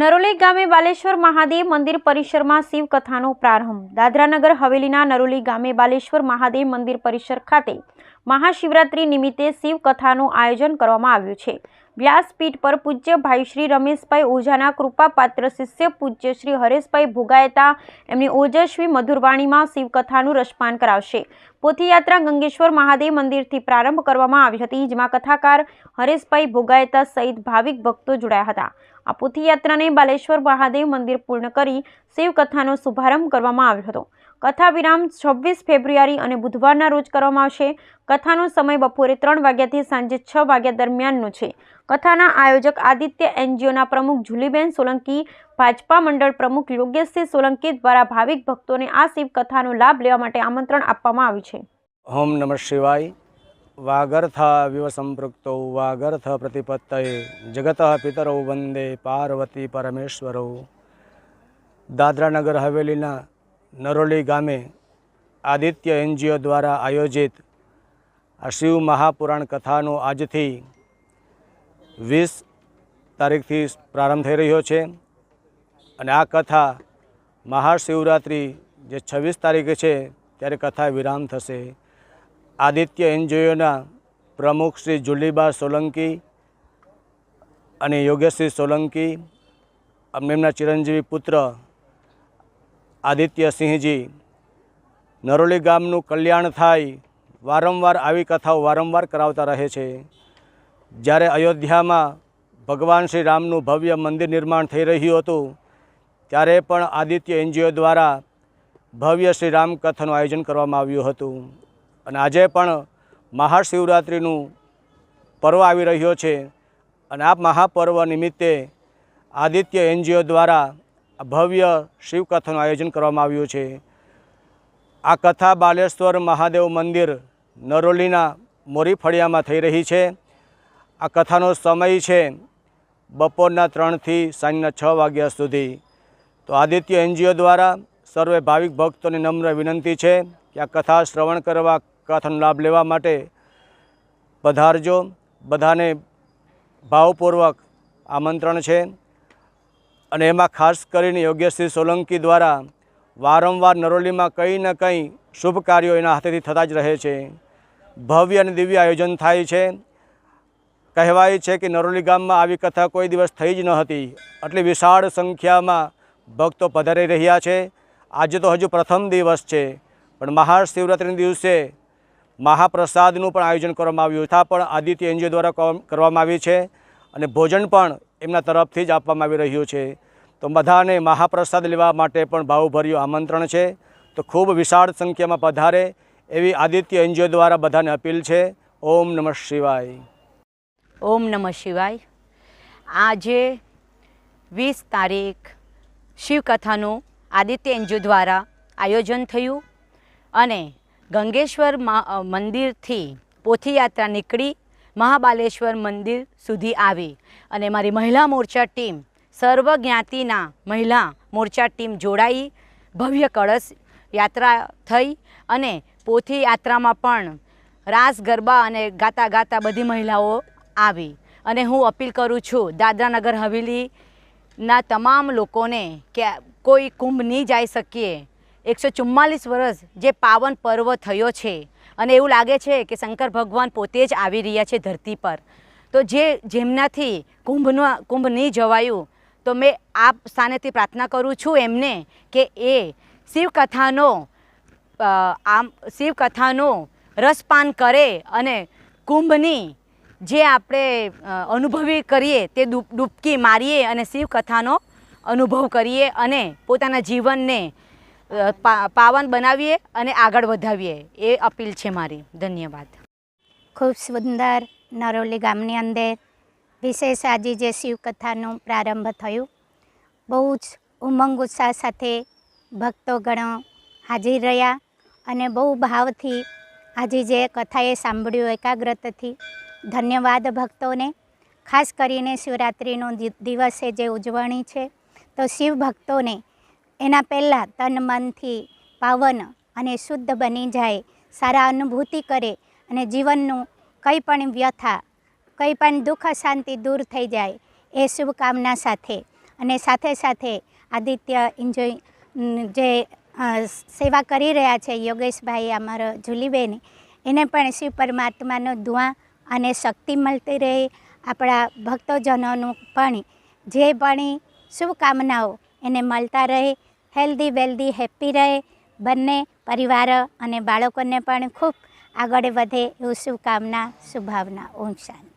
નરોલી ગામે બાલેશ્વર મહાદેવ મંદિર પરિસરમાં શિવકથાનો પ્રારંભ. દાદરાનગર હવેલીના નરોલી ગામે બાલેશ્વર મહાદેવ મંદિર પરિસર ખાતે મહાશિવરાત્રી નિમિત્તે શિવકથાનું આયોજન કરવામાં આવ્યું છે. વ્યાસપીઠ પર પૂજ્ય ભાઈ શ્રી રમેશભાઈ ઓઝાના કૃપાપાત્ર શિષ્ય પૂજ્ય શ્રી હરેશભાઈ ભોગાયતા એમની ઓજસ્વી મધુરવાણીમાં શિવકથાનું રસપાન કરાવશે. પોથીયાત્રા ગંગેશ્વર મહાદેવ મંદિરથી પ્રારંભ કરવામાં આવી હતી, જેમાં કથાકાર હરેશભાઈ ભોગાયતા સહિત ભાવિક ભક્તો જોડાયા હતા. આ પોથીયાત્રાને બાલેશ્વર મહાદેવ મંદિર પૂર્ણ કરી શિવકથાનો શુભારંભ કરવામાં આવ્યો હતો. કથા વિરામ છવ્વીસ ફેબ્રુઆરી અને બુધવારના રોજ કરવામાં આવશે. કથાનો સમય બપોરે ત્રણ વાગ્યાથી સાંજે છ વાગ્યા દરમિયાનનો છે. કથાના આયોજક આદિત્ય એનજીઓના પ્રમુખ જુલીબેન સોલંકી, ભાજપા મંડળ પ્રમુખ યોગેશસિંહ સોલંકી દ્વારા ભાવિક ભક્તોને આ શિવ કથાનો લાભ લેવા માટે આમંત્રણ આપવામાં આવ્યું છે. ઓમ નમઃ શિવાય. વાગર્થ વિવ સંપૃક્તો, વાગર્થ પ્રતિપત્તયે. જગત પિતરૌ વંદે પાર્વતી પરમેશ્વરૌ. દાદરાનગર હવેલીના નરોલી ગામે આદિત્ય એનજીઓ દ્વારા આયોજિત આ શિવ મહાપુરાણ કથાનો આજથી વીસ તારીખથી પ્રારંભ થઈ રહ્યો છે. અને આ કથા મહાશિવરાત્રિ જે છવ્વીસ તારીખે છે, ત્યારે કથા વિરામ થશે. આદિત્ય એનજીઓના પ્રમુખ શ્રી જુલીબા સોલંકી અને યોગેશસિંહ સોલંકી એમના ચિરંજીવી પુત્ર આદિત્યસિંહજી, નરોલી ગામનું કલ્યાણ થાય, વારંવાર આવી કથાઓ વારંવાર કરાવતા રહે છે. જ્યારે અયોધ્યામાં ભગવાન શ્રી રામનું ભવ્ય મંદિર નિર્માણ થઈ રહ્યું હતું, ત્યારે પણ આદિત્ય એનજીઓ દ્વારા ભવ્ય શ્રી રામ કથાનું આયોજન કરવામાં આવ્યું હતું. અને આજે પણ મહાશિવરાત્રિનું પર્વ આવી રહ્યો છે. અને આ મહાપર્વ નિમિત્તે આદિત્ય એનજીઓ દ્વારા ભવ્ય શિવકથાનું આયોજન કરવામાં આવ્યું છે. આ કથા બાલેશ્વર મહાદેવ મંદિર નરોલીના મોરી ફળિયામાં થઈ રહી છે. આ કથાનો સમય છે બપોરના ત્રણથી સાંજના છ વાગ્યા સુધી. તો આદિત્ય એનજીઓ દ્વારા સર્વે ભાવિક ભક્તોને નમ્ર વિનંતી છે કે આ કથા શ્રવણ કરવા કથાનો લાભ લેવા માટે પધારજો. બધાને ભાવપૂર્વક આમંત્રણ છે. અને એમાં ખાસ કરીને યોગેશસિંહ સોલંકી દ્વારા વારંવાર નરોલીમાં કંઈ ને કંઈ શુભ કાર્યો એના હાથેથી થતા જ રહે છે. ભવ્ય અને દિવ્ય આયોજન થાય છે. કહેવાય છે કે નરોલી ગામમાં આવી કથા કોઈ દિવસ થઈ જ ન હતી. આટલી વિશાળ સંખ્યામાં ભક્તો પધારી રહ્યા છે. આજે તો હજુ પ્રથમ દિવસ છે. પણ મહાશિવરાત્રિના દિવસે મહાપ્રસાદનું પણ આયોજન કરવામાં આવ્યું. હતા પણ આદિત્ય એનજીઓ દ્વારા કરવામાં આવી છે. અને ભોજન પણ એમના તરફથી જ આપવામાં આવી રહ્યું છે. તો બધાને મહાપ્રસાદ લેવા માટે પણ ભાવભર્યું આમંત્રણ છે. તો ખૂબ વિશાળ સંખ્યામાં પધારે એવી આદિત્ય એનજીઓ દ્વારા બધાને અપીલ છે. ઓમ નમઃ શિવાય. ઓમ નમઃ શિવાય. આજે વીસ તારીખ શિવકથાનું આદિત્ય એનજીઓ દ્વારા આયોજન થયું અને ગંગેશ્વર મંદિરથી પોથીયાત્રા નીકળી મહાબાલેશ્વર મંદિર સુધી આવી. અને મારી મહિલા મોરચા ટીમ સર્વ જ્ઞાતિના મહિલા મોરચા ટીમ જોડાઈ, ભવ્ય કળશ યાત્રા થઈ અને પોથી યાત્રામાં પણ રાસ, ગરબા અને ગાતા ગાતા બધી મહિલાઓ આવી. અને હું અપીલ કરું છું દાદરાનગર હવેલીના તમામ લોકોને કે કોઈ કુંભ નહીં જઈ શકીએ. એકસો ચુમ્માલીસ વર્ષ જે પાવન પર્વ થયો છે. અને એવું લાગે છે કે શંકર ભગવાન પોતે જ આવી રહ્યા છે ધરતી પર. તો જે જેમનાથી કુંભનો, કુંભ નહીં જવાયું, તો મેં આ સ્થાનેથી પ્રાર્થના કરું છું એમને કે એ શિવકથાનો આમ શિવકથાનો રસપાન કરે અને કુંભની જે આપણે અનુભવી કરીએ તે ડૂબકી મારીએ અને શિવકથાનો અનુભવ કરીએ અને પોતાના જીવનને પાવન બનાવીએ અને આગળ વધાવીએ. એ અપીલ છે મારી. ધન્યવાદ. ખૂબ સુંદર નરોલી ગામની અંદર વિશેષ આજે જે શિવકથાનો પ્રારંભ થયું, બહુ જ ઉમંગ ઉત્સાહ સાથે ભક્તોગણો હાજર રહ્યા અને બહુ ભાવથી આજે જે કથાએ સાંભળ્યું એકાગ્રતાથી. ધન્યવાદ ભક્તોને. ખાસ કરીને શિવરાત્રિનો દિવસે જે ઉજવણી છે, તો શિવ ભક્તોને એના પહેલાં તન મનથી પાવન અને શુદ્ધ બની જાય, સારા અનુભૂતિ કરે અને જીવનનું કંઈ પણ વ્યથા, કંઈ પણ દુઃખ શાંતિ દૂર થઈ જાય એ શુભકામના સાથે. અને સાથે સાથે આદિત્ય એન્જોય જે સેવા કરી રહ્યા છે યોગેશભાઈ અમારો જુલીબેન એને પણ શિવ પરમાત્માનો ધુઆ અને શક્તિ મળતી રહે. આપણા ભક્તજનોનું પણ જે પણ શુભકામનાઓ એને મળતા રહે હેલ્ધી, વેલ્ધી હેપી રહે બંને પરિવાર અને બાળકોને પણ ખૂબ આગળ વધે એવું શુભકામના, શુભાવના, ઓમ શાંતિ.